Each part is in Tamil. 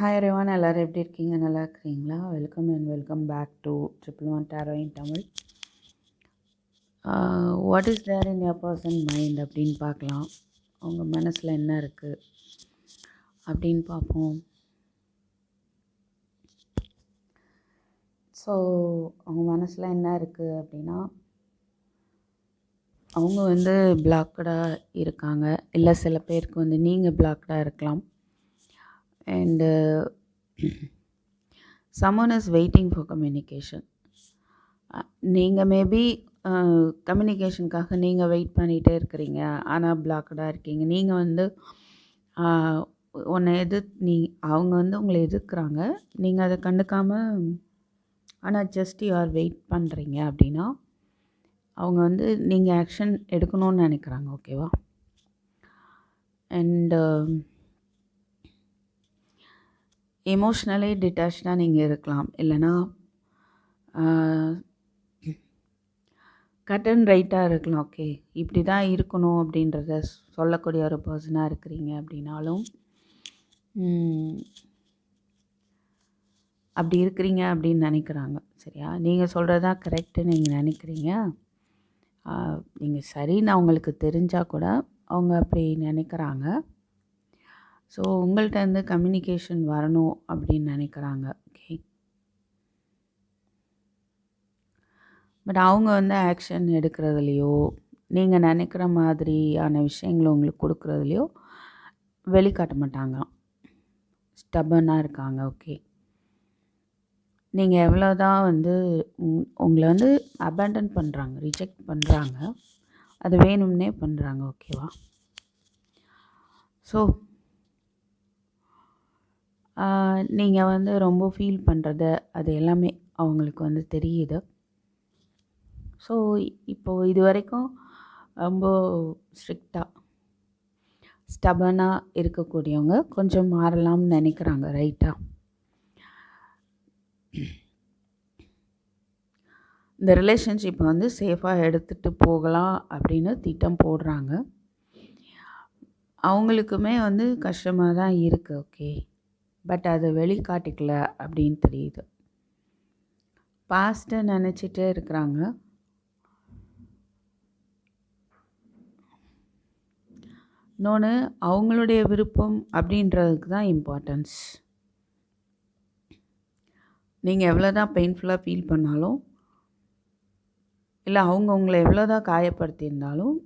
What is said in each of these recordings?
ஹாய் ரேவான் எல்லோரும் எப்படி இருக்கீங்க? நல்லா இருக்கிறீங்களா? Welcome and welcome back to triple one tarot in Tamil what is there in your person mind அப்படின்னு பார்க்கலாம். அவங்க மனசில் என்ன இருக்குது அப்படின்னு பார்ப்போம். ஸோ அவங்க மனசில் என்ன இருக்குது அப்படின்னா அவங்க வந்து பிளாக்கடாக இருக்காங்க. இல்லை சில பேருக்கு வந்து நீங்கள் பிளாக்கடாக இருக்கலாம். And uh, someone is waiting for communication நீங்கள் மேபி கம்யூனிகேஷனுக்காக நீங்கள் வெயிட் பண்ணிகிட்டே இருக்கிறீங்க. ஆனால் பிளாக்கடாக இருக்கீங்க. நீங்கள் வந்து உன்னை எது நீ அவங்க வந்து உங்களை எதிர்க்கிறாங்க. நீங்கள் அதை கண்டுக்காமல் ஆனால் ஜஸ்ட் யூ ஆர் வெயிட் பண்ணுறீங்க அப்படின்னா அவங்க வந்து நீங்கள் ஆக்ஷன் எடுக்கணும்னு நினைக்கிறாங்க. ஓகேவா அண்டு எமோஷ்னலி டிட்டாச்சாக நீங்கள் இருக்கலாம். இல்லைன்னா கட் அண்ட் ரைட்டாக இருக்கலாம். ஓகே இப்படி தான் இருக்கணும் அப்படின்றத சொல்லக்கூடிய ஒரு பர்சனாக இருக்கிறீங்க அப்படின்னாலும் அப்படி இருக்கிறீங்க அப்படின்னு நினைக்கிறாங்க. சரியா? நீங்கள் சொல்கிறது தான் கரெக்டுன்னு நீங்கள் நினைக்கிறீங்க. நீங்கள் சரின்னு அவங்களுக்கு தெரிஞ்சால் கூட அவங்க அப்படி நினைக்கிறாங்க. ஸோ உங்கள்கிட்ட இருந்து கம்யூனிகேஷன் வரணும் அப்படின்னு நினைக்கிறாங்க. ஓகே பட் அவங்க வந்து ஆக்ஷன் எடுக்கிறதுலையோ நீங்கள் நினைக்கிற மாதிரியான விஷயங்களை உங்களுக்கு கொடுக்குறதுலையோ வெளிக்காட்ட மாட்டாங்க ஸ்டபனாக இருக்காங்க. ஓகே நீங்கள் எவ்வளோ தான் வந்து உங்களை வந்து அபேண்டன் பண்ணுறாங்க ரிஜெக்ட் பண்ணுறாங்க அது வேணும்னே பண்ணுறாங்க ஓகேவா ஸோ நீங்கள் வந்து ரொம்ப ஃபீல் பண்ணுறது அது எல்லாமே அவங்களுக்கு வந்து தெரியுது. ஸோ இப்போது இது வரைக்கும் ரொம்ப ஸ்ட்ரிக்டாக ஸ்டபனாக இருக்கக்கூடியவங்க கொஞ்சம் மாறலாம்னு நினைக்கிறாங்க ரைட்டாக இந்த ரிலேஷன்ஷிப்பை வந்து சேஃபாக எடுத்துகிட்டு போகலாம் அப்படின்னு திட்டம் போடுறாங்க. அவங்களுக்குமே வந்து கஷ்டமாக தான் இருக்குது ஓகே பட் அதை வெளிக்காட்டிக்கல அப்படின்னு தெரியுது. பாஸ்ட்டை நினச்சிட்டே இருக்கிறாங்க. இன்னொன்று அவங்களுடைய விருப்பம் அப்படின்றதுக்கு தான் இம்பார்ட்டன்ஸ் நீங்கள் எவ்வளோ தான் பெயின்ஃபுல்லாக ஃபீல் பண்ணாலும் இல்லை அவங்க உங்களை எவ்வளோ தான் காயப்படுத்தியிருந்தாலும்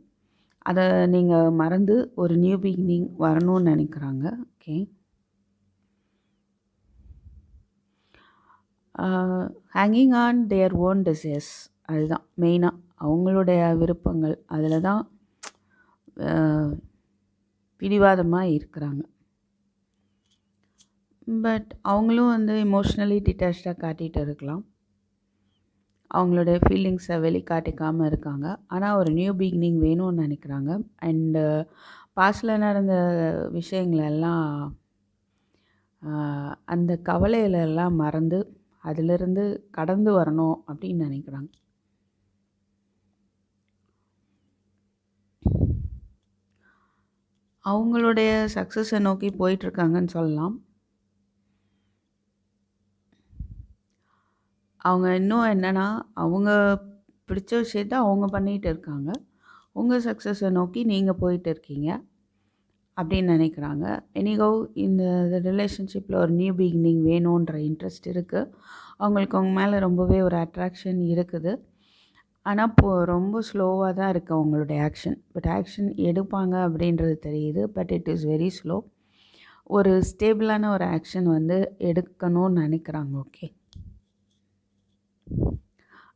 அதை நீங்கள் மறந்து ஒரு நியூ பிகினிங் வரணும்னு நினைக்கிறாங்க. Okay hanging on their own desires அதுதான் மெயினாக அவங்களுடைய விருப்பங்கள். அதில் தான் பிடிவாதமாக இருக்கிறாங்க. பட் அவங்களும் வந்து இமோஷ்னலி டிட்டாச்சாக காட்டிகிட்டு இருக்கலாம். அவங்களுடைய ஃபீலிங்ஸை வெளிக்காட்டிக்காமல் இருக்காங்க. ஆனால் ஒரு நியூ பிகினிங் வேணும்னு நினைக்கிறாங்க. அண்டு பாஸ்டில் நடந்த விஷயங்களெல்லாம் அந்த கவலையிலெல்லாம் மறந்து அதிலிருந்து கடந்து வரணும் அப்படின்னு நினைக்கிறாங்க. அவங்களுடைய சக்ஸஸை நோக்கி போயிட்டுருக்காங்கன்னு சொல்லலாம். அவங்க இன்னும் என்னென்னா அவங்க பிடிச்ச விஷயத்த அவங்க பண்ணிகிட்டு இருக்காங்க. உங்கள் சக்ஸஸை நோக்கி நீங்கள் போயிட்டு இருக்கீங்க. அப்படின்னு நினைக்கிறாங்க. எனிகோ இந்த ரிலேஷன்ஷிப்பில் ஒரு நியூ பிகினிங் வேணுன்ற இன்ட்ரெஸ்ட் இருக்குது அவங்களுக்கு அவங்க மேலே ரொம்பவே ஒரு அட்ராக்ஷன் இருக்குது. ஆனால் இப்போ ரொம்ப ஸ்லோவாக தான் இருக்குது அவங்களுடைய ஆக்ஷன் பட் ஆக்ஷன் எடுப்பாங்க அப்படின்றது தெரியுது. But it is very slow ஒரு ஸ்டேபிளான ஒரு ஆக்ஷன் வந்து எடுக்கணும்னு நினைக்கிறாங்க. ஓகே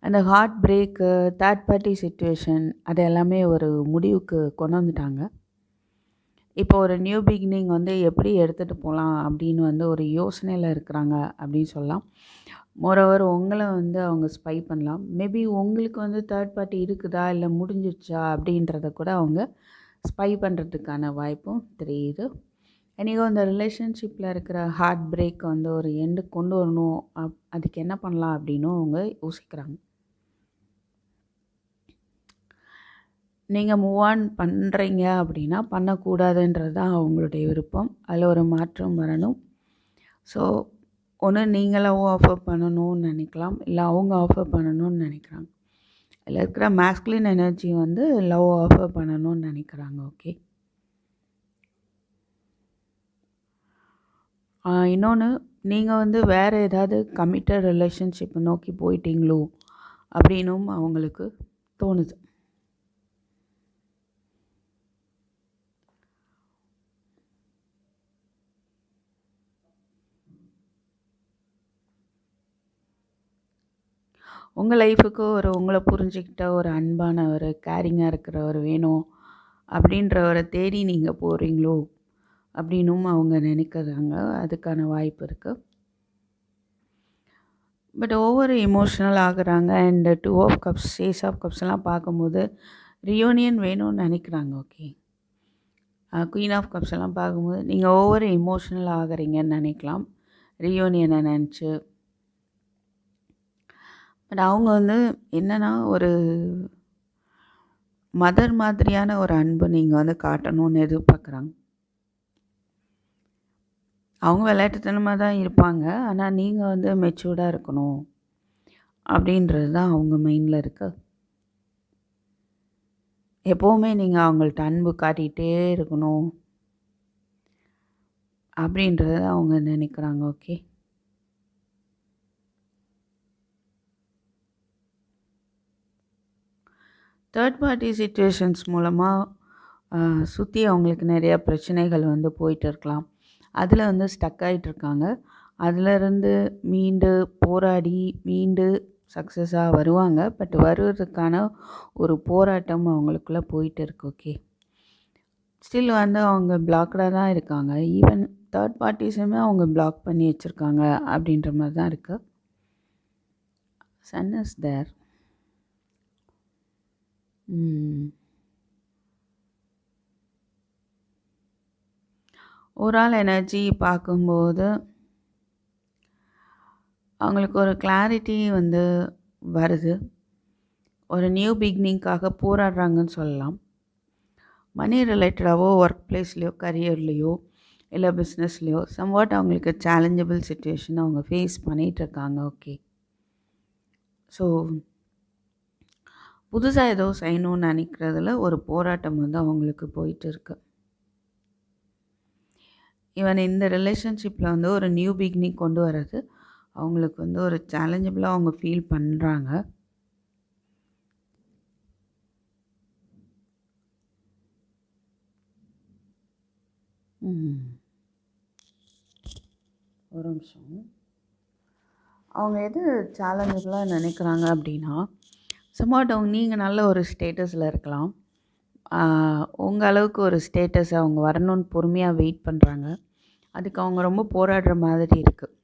அந்த heart break third party situation அது எல்லாமே ஒரு முடிவுக்கு கொண்டு வந்துட்டாங்க. இப்போ ஒரு நியூ பிகினிங் வந்து எப்படி எடுத்துகிட்டு போகலாம் அப்படின்னு வந்து ஒரு யோசனையில் இருக்கிறாங்க அப்படின்னு சொல்லலாம். மோரோவர் உங்களை வந்து அவங்க ஸ்பை பண்ணலாம். மேபி உங்களுக்கு வந்து தேர்ட் பார்ட்டி இருக்குதா? இல்லை முடிஞ்சிடுச்சா அப்படின்றத கூட அவங்க ஸ்பை பண்ணுறதுக்கான வாய்ப்பும் தெரியுது. எனக்கோ அந்த ரிலேஷன்ஷிப்பில் இருக்கிற ஹார்ட் பிரேக் வந்து ஒரு எண்டு கொண்டு வரணும். அப் அதுக்கு என்ன பண்ணலாம் அப்படின்னும் அவங்க யோசிக்கிறாங்க. நீங்கள் மூவ் ஆன் பண்ணுறீங்க அப்படின்னா பண்ணக்கூடாதுன்றது தான் அவங்களுடைய விருப்பம். அதில் ஒரு மாற்றம் வரணும். ஸோ ஒன்று நீங்களாவும் ஆஃபர் பண்ணணும்னு நினைக்கலாம். இல்லை அவங்க ஆஃபர் பண்ணணும்னு நினைக்கிறாங்க. அதில் இருக்கிற மேஸ்குலின் எனர்ஜி வந்து லவ் ஆஃபர் பண்ணணும்னு நினைக்கிறாங்க. ஓகே இன்னொன்று நீங்கள் வந்து வேறு ஏதாவது கமிட்டட் ரிலேஷன்ஷிப்பை நோக்கி போயிட்டீங்களோ அப்படின்னும் அவங்களுக்கு தோணுது. உங்கள் லைஃபுக்கு ஒரு உங்களை புரிஞ்சுக்கிட்ட ஒரு அன்பான ஒரு கேரிங்காக இருக்கிறவர் வேணும் அப்படின்றவரை தேடி நீங்கள் போகிறீங்களோ அப்படின்னும் அவங்க நினைக்கிறாங்க. அதுக்கான வாய்ப்பு இருக்குது பட் ஓவர் எமோஷ்னல் ஆகுறாங்க. அண்ட் டூ ஆஃப் கப்ஸ் சேஸ் ஆஃப் கப்ஸ்லாம் பார்க்கும்போது ரியூனியன் வேணும்னு நினைக்கிறாங்க. ஓகே குயின் ஆஃப் கப்ஸ் எல்லாம் பார்க்கும்போது நீங்கள் ஓவர் எமோஷ்னல் ஆகுறீங்கன்னு நினைக்கலாம். ரியூனியனை நினச்சி பட் அவங்க வந்து என்னென்னா ஒரு மதர் மாதிரியான ஒரு அன்பு நீங்கள் வந்து காட்டணும்னு எதிர்பார்க்குறாங்க. அவங்க விளையாட்டுத்தனமாக தான் இருப்பாங்க. ஆனால் நீங்கள் வந்து மெச்சூர்டாக இருக்கணும் அப்படின்றது தான் அவங்க மைண்டில் இருக்கு. எப்போவுமே நீங்கள் அவங்கள்ட்ட அன்பு காட்டிகிட்டே இருக்கணும் அப்படின்றத அவங்க நினைக்கிறாங்க ஓகே தேர்ட் பார்ட்டி சுச்சுவேஷன்ஸ் மூலமாக சுற்றி அவங்களுக்கு நிறையா பிரச்சனைகள் வந்து போயிட்டு இருக்கலாம். அதில் வந்து ஸ்டக் ஆகிட்டுருக்காங்க அதிலருந்து மீண்டு போராடி மீண்டு சக்ஸஸாக வருவாங்க. பட் வருவதற்கான ஒரு போராட்டம் அவங்களுக்குள்ளே போயிட்டு இருக்கு ஓகே ஸ்டில் வந்து அவங்க பிளாக்டாக தான் இருக்காங்க. ஈவன் தேர்ட் பார்ட்டிஸுமே அவங்க பிளாக் பண்ணி வச்சுருக்காங்க அப்படின்ற மாதிரி தான் இருக்குது சன் இஸ் தேர் ஒரு ஆள் எனர்ஜி பார்க்கும்போது அவங்களுக்கு ஒரு கிளாரிட்டி வந்து வருது. ஒரு நியூ பிகினிங்காக போராடுறாங்கன்னு சொல்லலாம். மணி ரிலேட்டடாகவோ ஒர்க் பிளேஸ்லேயோ கரியர்லேயோ இல்லை பிஸ்னஸ்லேயோ சம்வாட் அவங்களுக்கு சேலஞ்சபிள் சுச்சுவேஷன் அவங்க ஃபேஸ் பண்ணிகிட்ருக்காங்க ஓகே ஸோ புதுசாக ஏதோ செய்யணும்னு நினைக்கிறதுல ஒரு போராட்டம் வந்து அவங்களுக்கு போயிட்டு இருக்கு ஈவன் இந்த ரிலேஷன்ஷிப்பில் வந்து ஒரு நியூ பிகினிங் கொண்டு வர்றது அவங்களுக்கு வந்து ஒரு சேலஞ்சபிளாக அவங்க ஃபீல் பண்ணுறாங்க ஒரு நிமிஷம். அவங்க எது சேலஞ்சபிளாக நினைக்கிறாங்க அப்படின்னா சம்வாட் அவங்க நீங்கள் நல்ல ஒரு ஸ்டேட்டஸில் இருக்கலாம். உங்கள் அளவுக்கு ஒரு ஸ்டேட்டஸ் அவங்க வரணும்னு பொறுமையாக வெயிட் பண்ணுறாங்க அதுக்கு அவங்க ரொம்ப போராடுற மாதிரி இருக்குது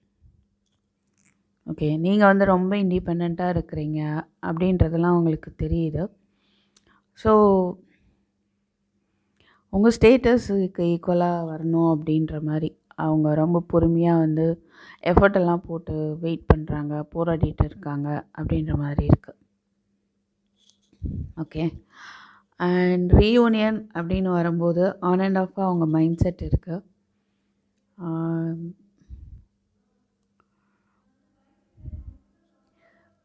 ஓகே நீங்கள் வந்து ரொம்ப இண்டிபெண்ட்டாக இருக்கிறீங்க அப்படின்றதெல்லாம் உங்களுக்கு தெரியுது. ஸோ உங்கள் ஸ்டேட்டஸுக்கு ஈக்குவலாக வரணும் அப்படின்ற மாதிரி அவங்க ரொம்ப பொறுமையாக வந்து எஃபர்ட் எல்லாம் போட்டு வெயிட் பண்ணுறாங்க போராடிட்டு இருக்காங்க அப்படின்ற மாதிரி இருக்குது ஓகே அண்ட் ரீயூனியன் அப்படின்னு வரும்போது ஆன் அண்ட் ஆஃபாக அவங்க மைண்ட் செட் இருக்குது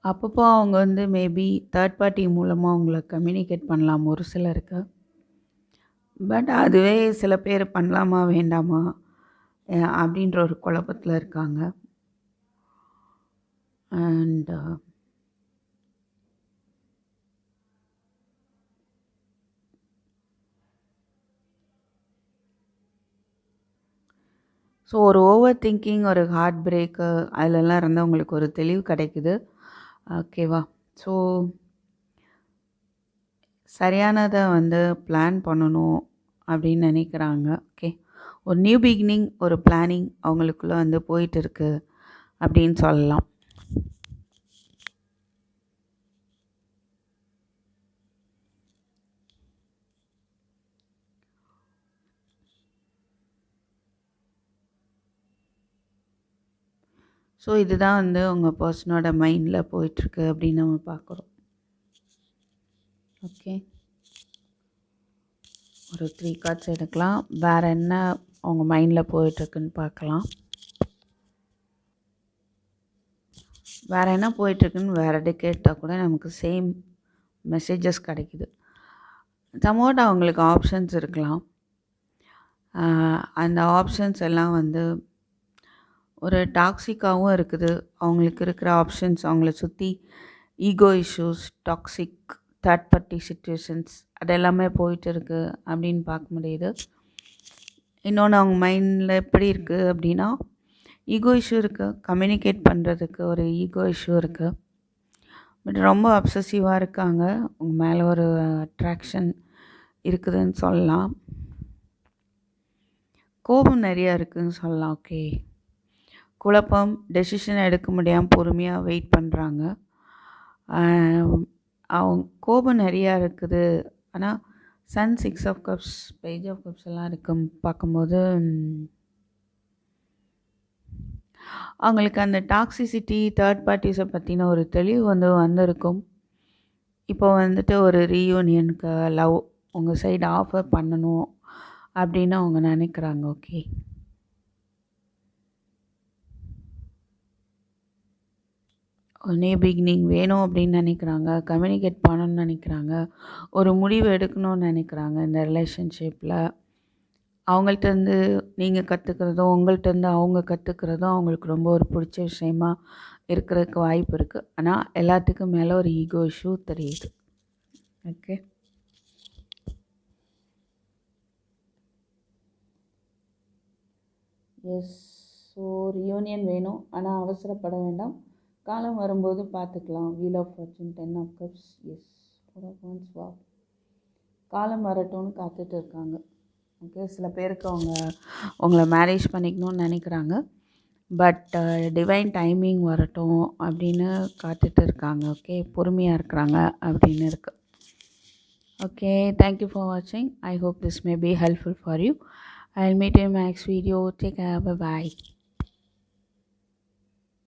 அப்பப்போ அவங்க வந்து மேபி தேர்ட் பார்ட்டி மூலமாக அவங்கள கம்யூனிகேட் பண்ணலாம் ஒரு சிலருக்கு. பட் அதுவே சில பேர் பண்ணலாமா வேண்டாமா அப்படின்ற ஒரு குழப்பத்தில் இருக்காங்க. அண்ட் ஸோ ஒரு ஓவர் திங்கிங் ஒரு ஹார்ட் பிரேக்கு அதிலெல்லாம் இருந்தால் உங்களுக்கு ஒரு தெளிவு கிடைக்குது. ஓகேவா ஸோ சரியானதை வந்து பிளான் பண்ணணும் அப்படின்னு நினைக்கிறாங்க. ஓகே ஒரு நியூ பிகினிங் ஒரு பிளானிங் அவங்களுக்குள்ளே வந்து போயிட்டு இருக்குது அப்படின்னு சொல்லலாம். ஸோ இதுதான் வந்து உங்கள் பர்சனோட மைண்டில் போயிட்டுருக்கு அப்படின்னு நம்ம பார்க்குறோம். ஓகே ஒரு த்ரீ கார்ட்ஸ் எடுக்கலாம். வேறு என்ன அவங்க மைண்டில் போயிட்டுருக்குன்னு பார்க்கலாம். வேறு என்ன போயிட்டுருக்குன்னு வேறு இடே கேட்டால் கூட நமக்கு சேம் மெசேஜஸ் கிடைக்குது. சம்வாட் அவங்களுக்கு ஆப்ஷன்ஸ் இருக்கலாம். அந்த ஆப்ஷன்ஸ் எல்லாம் வந்து ஒரு டாக்ஸிக்காகவும் இருக்குது. அவங்களுக்கு இருக்கிற ஆப்ஷன்ஸ் அவங்கள சுற்றி ego issues toxic third party situations அது எல்லாமே போயிட்டு இருக்குது அப்படின்னு பார்க்க முடியுது. இன்னொன்று அவங்க மைண்டில் எப்படி இருக்குது அப்படின்னா ஈகோ இஷ்யூ இருக்குது கம்யூனிகேட் பண்ணுறதுக்கு ஒரு ஈகோ இஷ்யூ இருக்குது பட் ரொம்ப அப்சசிவாக இருக்காங்க. உங்க மேலே ஒரு அட்ராக்ஷன் இருக்குதுன்னு சொல்லலாம். கோபம் நிறையா இருக்குதுன்னு சொல்லலாம். ஓகே. குழப்பம் டெசிஷன் எடுக்க முடியாமல் பொறுமையாக வெயிட் பண்ணுறாங்க அவங்க கோபம் நிறையா இருக்குது. ஆனால் sun six of cups page of cups எல்லாம் இருக்கும் பார்க்கும்போது அவங்களுக்கு அந்த டாக்ஸிசிட்டி தேர்ட் பார்ட்டிஸை பற்றின ஒரு தெளிவு வந்து வந்திருக்கும். இப்போ வந்துட்டு ஒரு ரீயூனியனுக்கு லவ் உங்கள் சைடு ஆஃபர் பண்ணணும் அப்படின்னு அவங்க நினைக்கிறாங்க ஓகே நியூ பிகினிங் வேணும் அப்படின்னு நினைக்கிறாங்க கம்யூனிகேட் பண்ணணும்னு நினைக்கிறாங்க ஒரு முடிவு எடுக்கணும்னு நினைக்கிறாங்க இந்த ரிலேஷன்ஷிப்பில் அவங்கள்ட்டேருந்து நீங்கள் கற்றுக்கிறதும் உங்கள்கிட்டருந்து அவங்க கற்றுக்கிறதும் அவங்களுக்கு ரொம்ப ஒரு பிடிச்ச விஷயமா இருக்கிறதுக்கு வாய்ப்பு இருக்குது ஆனால் எல்லாத்துக்கும் மேலே ஒரு ஈகோ இஷ்யூ தெரியுது. ஓகே எஸ் ஸோ ரியூனியன் வேணும். ஆனால் அவசரப்பட வேண்டாம். காலம் வரும்போது பார்த்துக்கலாம். Wheel of fortune ten of cups yes four of wands வா காலம் வரட்டும்னு காத்துட்டு இருக்காங்க. ஓகே சில பேருக்கு அவங்க உங்களை மேரேஜ் பண்ணிக்கணும்னு நினைக்கிறாங்க. பட் டிவைன் டைமிங் வரட்டும் அப்படின்னு காத்துட்டு இருக்காங்க. ஓகே பொறுமையாக இருக்கிறாங்க அப்படின்னு இருக்குது ஓகே தேங்க்யூ ஃபார் வாட்சிங் I hope this may for you I you. I'll meet you in my next bye